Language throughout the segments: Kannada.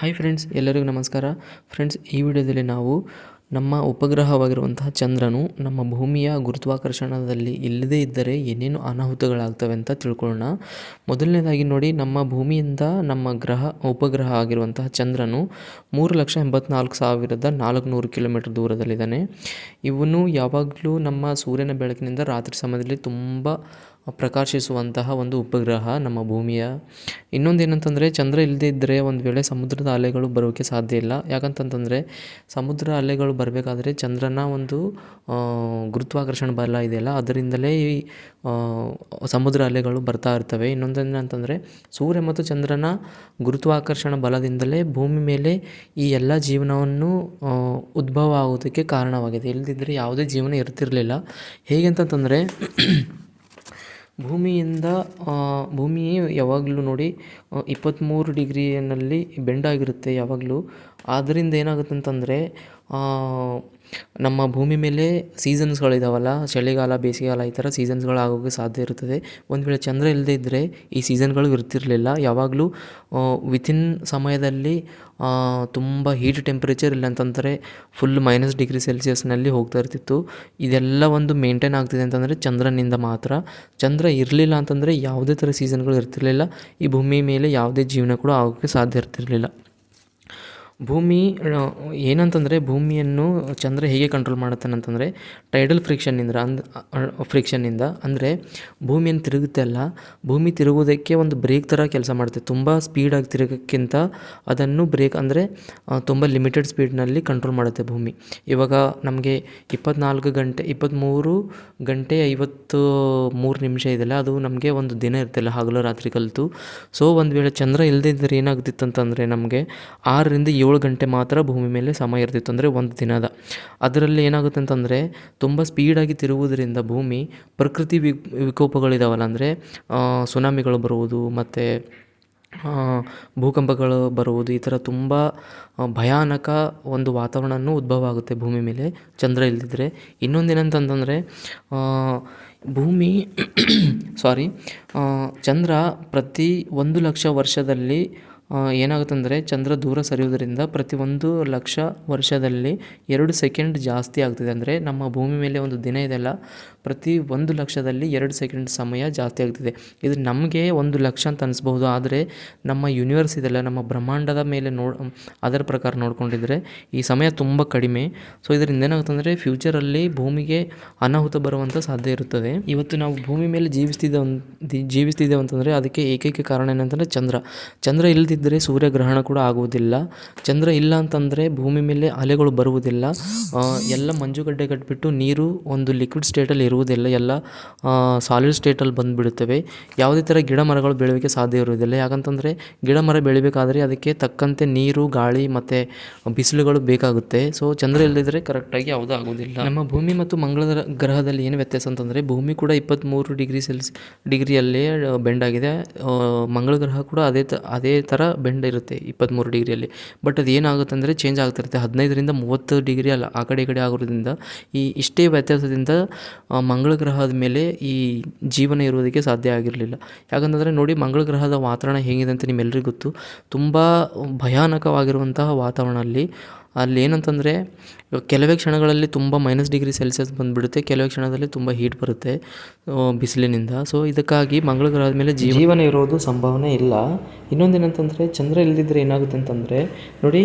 ಹಾಯ್ ಫ್ರೆಂಡ್ಸ್ ಎಲ್ಲರಿಗೂ ನಮಸ್ಕಾರ. ಫ್ರೆಂಡ್ಸ್ ಈ ವಿಡಿಯೋದಲ್ಲಿ ನಾವು ನಮ್ಮ ಉಪಗ್ರಹವಾಗಿರುವಂತಹ ಚಂದ್ರನು ನಮ್ಮ ಭೂಮಿಯ ಗುರುತ್ವಾಕರ್ಷಣದಲ್ಲಿ ಇಲ್ಲದೇ ಇದ್ದರೆ ಏನೇನು ಅನಾಹುತಗಳಾಗ್ತವೆ ಅಂತ ತಿಳ್ಕೊಳ್ಳೋಣ. ಮೊದಲನೇದಾಗಿ ನೋಡಿ, ನಮ್ಮ ಭೂಮಿಯಿಂದ ನಮ್ಮ ಗ್ರಹ, ಉಪಗ್ರಹ ಆಗಿರುವಂತಹ ಚಂದ್ರನು ಮೂರು ಲಕ್ಷ ಎಂಬತ್ನಾಲ್ಕು ಸಾವಿರದ ನಾಲ್ಕುನೂರು ಕಿಲೋಮೀಟರ್ ದೂರದಲ್ಲಿದ್ದಾನೆ. ಇವನು ಯಾವಾಗಲೂ ನಮ್ಮ ಸೂರ್ಯನ ಬೆಳಕಿನಿಂದ ರಾತ್ರಿ ಸಮಯದಲ್ಲಿ ತುಂಬ ಪ್ರಕಾಶಿಸುವಂತಹ ಒಂದು ಉಪಗ್ರಹ ನಮ್ಮ ಭೂಮಿಯ. ಇನ್ನೊಂದು ಏನಂತಂದರೆ, ಚಂದ್ರ ಇಲ್ಲದೇ ಇದ್ದರೆ ಒಂದು ವೇಳೆ ಸಮುದ್ರದ ಅಲೆಗಳು ಬರೋಕ್ಕೆ ಸಾಧ್ಯ ಇಲ್ಲ. ಯಾಕಂತಂತಂದರೆ, ಸಮುದ್ರ ಅಲೆಗಳು ಬರಬೇಕಾದ್ರೆ ಚಂದ್ರನ ಒಂದು ಗುರುತ್ವಾಕರ್ಷಣ ಬಲ ಇದೆಯಲ್ಲ, ಅದರಿಂದಲೇ ಈ ಸಮುದ್ರ ಅಲೆಗಳು ಬರ್ತಾ ಇರ್ತವೆ. ಇನ್ನೊಂದೇನಂತಂದರೆ ಸೂರ್ಯ ಮತ್ತು ಚಂದ್ರನ ಗುರುತ್ವಾಕರ್ಷಣ ಬಲದಿಂದಲೇ ಭೂಮಿ ಮೇಲೆ ಈ ಎಲ್ಲ ಜೀವನವನ್ನು ಉದ್ಭವ ಆಗೋದಕ್ಕೆ ಕಾರಣವಾಗಿದೆ. ಇಲ್ಲದಿದ್ದರೆ ಯಾವುದೇ ಜೀವನ ಇರ್ತಿರಲಿಲ್ಲ. ಹೇಗೆ ಅಂತಂತಂದರೆ ಭೂಮಿಯಿಂದ ಭೂಮಿ ಯಾವಾಗಲೂ ನೋಡಿ ಇಪ್ಪತ್ತ್ಮೂರು ಡಿಗ್ರಿಯಲ್ಲಿ ಬೆಂಡಾಗಿರುತ್ತೆ ಯಾವಾಗಲೂ. ಆದ್ದರಿಂದ ಏನಾಗುತ್ತೆ ಅಂತಂದರೆ ನಮ್ಮ ಭೂಮಿ ಮೇಲೆ ಸೀಸನ್ಸ್ಗಳಿದಾವಲ್ಲ ಚಳಿಗಾಲ, ಬೇಸಿಗೆಗಾಲ ಈ ಥರ ಸೀಸನ್ಸ್ಗಳು ಆಗೋಕ್ಕೆ ಸಾಧ್ಯ ಇರುತ್ತದೆ. ಒಂದು ವೇಳೆ ಚಂದ್ರ ಇಲ್ಲದೇ ಇದ್ದರೆ ಈ ಸೀಸನ್ಗಳು ಇರ್ತಿರಲಿಲ್ಲ. ಯಾವಾಗಲೂ ವಿತಿನ್ ಸಮಯದಲ್ಲಿ ತುಂಬ ಹೀಟ್ ಟೆಂಪ್ರೇಚರ್ ಇಲ್ಲ ಅಂತಂದರೆ ಫುಲ್ ಮೈನಸ್ ಡಿಗ್ರಿ ಸೆಲ್ಸಿಯಸ್ನಲ್ಲಿ ಹೋಗ್ತಾ ಇರ್ತಿತ್ತು. ಇದೆಲ್ಲ ಒಂದು ಮೇಂಟೈನ್ ಆಗ್ತಿದೆ ಅಂತಂದರೆ ಚಂದ್ರನಿಂದ ಮಾತ್ರ. ಚಂದ್ರ ಇರಲಿಲ್ಲ ಅಂತಂದರೆ ಯಾವುದೇ ಥರ ಸೀಸನ್ಗಳು ಇರ್ತಿರಲಿಲ್ಲ. ಈ ಭೂಮಿ ಮೇಲೆ ಯಾವುದೇ ಜೀವನ ಕೂಡ ಆಗೋಕ್ಕೆ ಸಾಧ್ಯ ಇರ್ತಿರಲಿಲ್ಲ. ಭೂಮಿ ಏನಂತಂದರೆ ಭೂಮಿಯನ್ನು ಚಂದ್ರ ಹೇಗೆ ಕಂಟ್ರೋಲ್ ಮಾಡುತ್ತಾನೆ ಅಂತಂದರೆ ಟೈಡಲ್ ಫ್ರಿಕ್ಷನ್ನಿಂದ ಅಂದ್ ಫ್ರಿಕ್ಷನ್ನಿಂದ ಅಂದರೆ ಭೂಮಿಯನ್ನು ತಿರುಗುತ್ತೆ ಅಲ್ಲ, ಭೂಮಿ ತಿರುಗೋದಕ್ಕೆ ಒಂದು ಬ್ರೇಕ್ ಥರ ಕೆಲಸ ಮಾಡುತ್ತೆ. ತುಂಬ ಸ್ಪೀಡಾಗಿ ತಿರುಗೋಕ್ಕಿಂತ ಅದನ್ನು ಬ್ರೇಕ್ ಅಂದರೆ ತುಂಬ ಲಿಮಿಟೆಡ್ ಸ್ಪೀಡ್ನಲ್ಲಿ ಕಂಟ್ರೋಲ್ ಮಾಡುತ್ತೆ ಭೂಮಿ. ಇವಾಗ ನಮಗೆ ಇಪ್ಪತ್ನಾಲ್ಕು ಗಂಟೆ ಇಪ್ಪತ್ತ್ಮೂರು ಗಂಟೆ ಐವತ್ತು ಮೂರು ನಿಮಿಷ ಇದೆಯಲ್ಲ, ಅದು ನಮಗೆ ಒಂದು ದಿನ ಇರ್ತಿಲ್ಲ ಹಗಲು ರಾತ್ರಿ ಕಲಿತು. ಸೊ ಒಂದು ವೇಳೆ ಚಂದ್ರ ಇಲ್ಲದೇ ಇದ್ದರೆ ಏನಾಗ್ತಿತ್ತು ಅಂತಂದರೆ ನಮಗೆ ಆರರಿಂದ ಏಳು ಏಳು ಗಂಟೆ ಮಾತ್ರ ಭೂಮಿ ಮೇಲೆ ಸಮಯ ಇರ್ತಿತ್ತು ಅಂದರೆ ಒಂದು ದಿನದ. ಅದರಲ್ಲಿ ಏನಾಗುತ್ತೆ ಅಂತಂದರೆ ತುಂಬ ಸ್ಪೀಡಾಗಿ ತಿರುವುದರಿಂದ ಭೂಮಿ ಪ್ರಕೃತಿ ವಿಕೋಪಗಳಿದಾವಲ್ಲ ಅಂದರೆ ಸುನಾಮಿಗಳು ಬರುವುದು ಮತ್ತು ಭೂಕಂಪಗಳು ಬರುವುದು ಈ ಥರ ತುಂಬ ಭಯಾನಕ ಒಂದು ವಾತಾವರಣವೂ ಉದ್ಭವ ಆಗುತ್ತೆ ಭೂಮಿ ಮೇಲೆ ಚಂದ್ರ ಇಲ್ಲದಿದ್ದರೆ ಇನ್ನೊಂದು ಏನಂತಂತಂದರೆ ಭೂಮಿ ಸಾರಿ ಚಂದ್ರ ಪ್ರತಿ ಒಂದು ಲಕ್ಷ ವರ್ಷದಲ್ಲಿ ಏನಾಗುತ್ತಂದರೆ ಚಂದ್ರ ದೂರ ಸರಿಯುವುದರಿಂದ ಪ್ರತಿ ಒಂದು ಲಕ್ಷ ವರ್ಷದಲ್ಲಿ ಎರಡು ಸೆಕೆಂಡ್ ಜಾಸ್ತಿ ಆಗ್ತಿದೆ. ಅಂದರೆ ನಮ್ಮ ಭೂಮಿ ಮೇಲೆ ಒಂದು ದಿನ ಇದೆಲ್ಲ ಪ್ರತಿ ಒಂದು ಲಕ್ಷದಲ್ಲಿ ಎರಡು ಸೆಕೆಂಡ್ ಸಮಯ ಜಾಸ್ತಿ ಆಗ್ತಿದೆ. ಇದು ನಮಗೆ ಒಂದು ಲಕ್ಷ ಅಂತ ಅನಿಸ್ಬಹುದು, ಆದರೆ ನಮ್ಮ ಯೂನಿವರ್ಸ್ ಇದೆಲ್ಲ ನಮ್ಮ ಬ್ರಹ್ಮಾಂಡದ ಮೇಲೆ ನೋಡ್, ಅದರ ಪ್ರಕಾರ ನೋಡಿಕೊಂಡಿದ್ರೆ ಈ ಸಮಯ ತುಂಬ ಕಡಿಮೆ. ಸೊ ಇದರಿಂದ ಏನಾಗುತ್ತಂದರೆ ಫ್ಯೂಚರಲ್ಲಿ ಭೂಮಿಗೆ ಅನಾಹುತ ಬರುವಂಥ ಸಾಧ್ಯ ಇರುತ್ತದೆ. ಇವತ್ತು ನಾವು ಭೂಮಿ ಮೇಲೆ ಜೀವಿಸ್ತಿದ್ದೆ ಜೀವಿಸ್ತಿದ್ದೇವೆ ಅಂತಂದರೆ ಅದಕ್ಕೆ ಏಕೈಕ ಕಾರಣ ಏನಂತಂದರೆ ಚಂದ್ರ. ಚಂದ್ರ ಇಲ್ಲದಿದ್ದ ಇದ್ದರೆ ಸೂರ್ಯಗ್ರಹಣ ಕೂಡ ಆಗುವುದಿಲ್ಲ. ಚಂದ್ರ ಇಲ್ಲ ಅಂತಂದರೆ ಭೂಮಿ ಮೇಲೆ ಅಲೆಗಳು ಬರುವುದಿಲ್ಲ. ಎಲ್ಲ ಮಂಜುಗಡ್ಡೆ ಕಟ್ಬಿಟ್ಟು ನೀರು ಒಂದು ಲಿಕ್ವಿಡ್ ಸ್ಟೇಟಲ್ಲಿ ಇರುವುದಿಲ್ಲ. ಎಲ್ಲ ಸಾಲಿಡ್ ಸ್ಟೇಟಲ್ಲಿ ಬಂದುಬಿಡುತ್ತವೆ. ಯಾವುದೇ ಥರ ಗಿಡ ಮರಗಳು ಬೆಳೆಯೋಕ್ಕೆ ಸಾಧ್ಯ ಇರುವುದಿಲ್ಲ. ಯಾಕಂತಂದರೆ ಗಿಡ ಮರ ಬೆಳಿಬೇಕಾದ್ರೆ ಅದಕ್ಕೆ ತಕ್ಕಂತೆ ನೀರು, ಗಾಳಿ ಮತ್ತು ಬಿಸಿಲುಗಳು ಬೇಕಾಗುತ್ತೆ. ಸೊ ಚಂದ್ರ ಇಲ್ಲದಿದ್ದರೆ ಕರೆಕ್ಟಾಗಿ ಯಾವುದೂ ಆಗೋದಿಲ್ಲ ನಮ್ಮ ಭೂಮಿ ಮತ್ತು ಮಂಗಳ ಗ್ರಹದಲ್ಲಿ ಏನು ವ್ಯತ್ಯಾಸ ಅಂತಂದರೆ ಭೂಮಿ ಕೂಡ ಇಪ್ಪತ್ತ್ಮೂರು ಡಿಗ್ರಿ ಸೆಲ್ಸ್, ಡಿಗ್ರಿಯಲ್ಲೇ ಬೆಂಡಾಗಿದೆ ಮಂಗಳ ಗ್ರಹ ಕೂಡ ಅದೇ ಅದೇ ಥರ ಬೆಂಡ್ ಇರುತ್ತೆ ಇಪ್ಪತ್ತ್ಮೂರು ಡಿಗ್ರಿಯಲ್ಲಿ. ಬಟ್ ಅದು ಏನಾಗುತ್ತೆ ಅಂದರೆ ಚೇಂಜ್ ಆಗ್ತಿರುತ್ತೆ. ಹದಿನೈದರಿಂದ ಮೂವತ್ತು ಡಿಗ್ರಿ ಅಲ್ಲ, ಆ ಕಡೆ ಈ ಕಡೆ ಆಗೋದ್ರಿಂದ ಈ ಇಷ್ಟೇ ವ್ಯತ್ಯಾಸದಿಂದ ಮಂಗಳ ಗ್ರಹದ ಮೇಲೆ ಈ ಜೀವನ ಇರೋದಕ್ಕೆ ಸಾಧ್ಯ ಆಗಿರಲಿಲ್ಲ. ಯಾಕಂತಂದರೆ ನೋಡಿ ಮಂಗಳ ಗ್ರಹದ ವಾತಾವರಣ ಹೇಗಿದೆ ಅಂತ ನಿಮ್ಮೆಲ್ಲರಿಗೂ ಗೊತ್ತು. ತುಂಬ ಭಯಾನಕವಾಗಿರುವಂತಹ ವಾತಾವರಣ ಅಲ್ಲಿ ಅಲ್ಲಿ ಏನಂತಂದರೆ ಕೆಲವೇ ಕ್ಷಣಗಳಲ್ಲಿ ತುಂಬ ಮೈನಸ್ ಡಿಗ್ರಿ ಸೆಲ್ಸಿಯಸ್ ಬಂದುಬಿಡುತ್ತೆ, ಕೆಲವೇ ಕ್ಷಣದಲ್ಲಿ ತುಂಬ ಹೀಟ್ ಬರುತ್ತೆ ಬಿಸಿಲಿನಿಂದ. ಸೊ ಇದಕ್ಕಾಗಿ ಮಂಗಳ ಗ್ರಹದ ಮೇಲೆ ಜೀವನ ಇರೋದು ಸಂಭಾವನೆ ಇಲ್ಲ. ಇನ್ನೊಂದು ಏನಂತಂದರೆ, ಚಂದ್ರ ಇಲ್ಲದಿದ್ದರೆ ಏನಾಗುತ್ತೆ ಅಂತಂದರೆ, ನೋಡಿ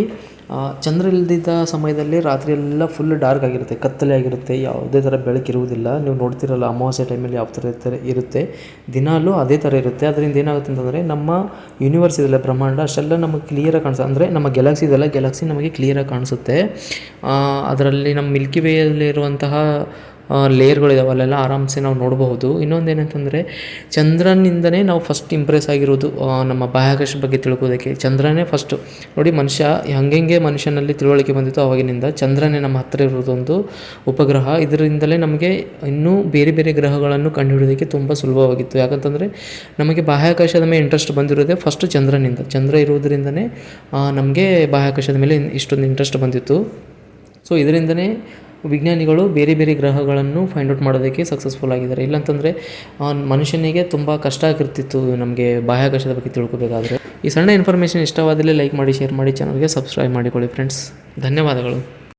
ಚಂದ್ರ ಇಲ್ಲದಿದ್ದ ಸಮಯದಲ್ಲಿ ರಾತ್ರಿಯೆಲ್ಲ ಫುಲ್ ಡಾರ್ಕ್ ಆಗಿರುತ್ತೆ, ಕತ್ತಲೆ ಆಗಿರುತ್ತೆ, ಯಾವುದೇ ಥರ ಬೆಳಕಿರುವುದಿಲ್ಲ ನೀವು ನೋಡ್ತಿರಲ್ಲ, ಅಮಾವಾಸ್ಯೆ ಟೈಮಲ್ಲಿ ಯಾವ ಥರ ಇರುತ್ತೆ. ದಿನಾಲೂ ಅದೇ ಥರ ಇರುತ್ತೆ. ಅದರಿಂದ ಏನಾಗುತ್ತೆ ಅಂತಂದರೆ, ನಮ್ಮ ಯೂನಿವರ್ಸ್ ಇದೆಲ್ಲ ಬ್ರಹ್ಮಾಂಡ ಅಷ್ಟೆಲ್ಲ ನಮಗೆ ಕ್ಲಿಯರಾಗಿ ಕಾಣಿಸ್ತಾ ಅಂದರೆ, ನಮ್ಮ ಗ್ಯಾಲಕ್ಸಿ ಇದೆಲ್ಲ ಗ್ಯಾಲಕ್ಸಿ ನಮಗೆ ಕ್ಲಿಯರಾಗಿ ಕಾಣಿಸುತ್ತೆ ಅದರಲ್ಲಿ ನಮ್ಮ ಮಿಲ್ಕಿ ವೇಯಲ್ಲಿರುವಂತಹ ಲೇಯರ್ಗಳಿದಾವೆ ಅಲ್ಲೆಲ್ಲ ಆರಾಮ್ಸೆ ನಾವು ನೋಡಬಹುದು. ಇನ್ನೊಂದು ಏನಂತಂದರೆ ಚಂದ್ರನಿಂದನೇ ನಾವು ಫಸ್ಟ್ ಇಂಪ್ರೆಸ್ ಆಗಿರೋದು ನಮ್ಮ ಬಾಹ್ಯಾಕಾಶ ಬಗ್ಗೆ ತಿಳ್ಕೋದಕ್ಕೆ ಚಂದ್ರನೇ ಫಸ್ಟು ನೋಡಿ, ಮನುಷ್ಯ ಹಂಗೆಂಗೆ ಮನುಷ್ಯನಲ್ಲಿ ತಿಳುವಳಿಕೆ ಬಂದಿತ್ತು ಅವಾಗಿನಿಂದ ಚಂದ್ರನೇ ನಮ್ಮ ಹತ್ತಿರ ಇರೋದೊಂದು ಉಪಗ್ರಹ. ಇದರಿಂದಲೇ ನಮಗೆ ಇನ್ನೂ ಬೇರೆ ಬೇರೆ ಗ್ರಹಗಳನ್ನು ಕಂಡುಹಿಡಿಯೋದಕ್ಕೆ ತುಂಬ ಸುಲಭವಾಗಿತ್ತು. ಯಾಕಂತಂದರೆ, ನಮಗೆ ಬಾಹ್ಯಾಕಾಶದ ಮೇಲೆ ಇಂಟ್ರೆಸ್ಟ್ ಬಂದಿರೋದೇ ಫಸ್ಟು ಚಂದ್ರನಿಂದ. ಚಂದ್ರ ಇರುವುದರಿಂದನೇ ನಮಗೆ ಬಾಹ್ಯಾಕಾಶದ ಮೇಲೆ ಇಷ್ಟೊಂದು ಇಂಟ್ರೆಸ್ಟ್ ಬಂದಿತ್ತು. ಸೊ ಇದರಿಂದನೇ ವಿಜ್ಞಾನಿಗಳು ಬೇರೆ ಬೇರೆ ಗ್ರಹಗಳನ್ನು ಫೈಂಡ್ ಔಟ್ ಮಾಡೋದಕ್ಕೆ ಸಕ್ಸಸ್ಫುಲ್ ಆಗಿದ್ದಾರೆ. ಇಲ್ಲಾಂತಂದರೆ ಮನುಷ್ಯನಿಗೆ ತುಂಬ ಕಷ್ಟ ಆಗಿರ್ತಿತ್ತು ನಮಗೆ ಬಾಹ್ಯಾಕಾಶದ ಬಗ್ಗೆ ತಿಳ್ಕೊಬೇಕಾದ್ರೆ. ಈ ಸಣ್ಣ ಇನ್ಫಾರ್ಮೇಷನ್ ಇಷ್ಟವಾದಲ್ಲಿ ಲೈಕ್ ಮಾಡಿ ಶೇರ್ ಮಾಡಿ ಚಾನಲ್ಗೆ ಸಬ್ಸ್ಕ್ರೈಬ್ ಮಾಡಿಕೊಳ್ಳಿ ಫ್ರೆಂಡ್ಸ್ ಧನ್ಯವಾದಗಳು.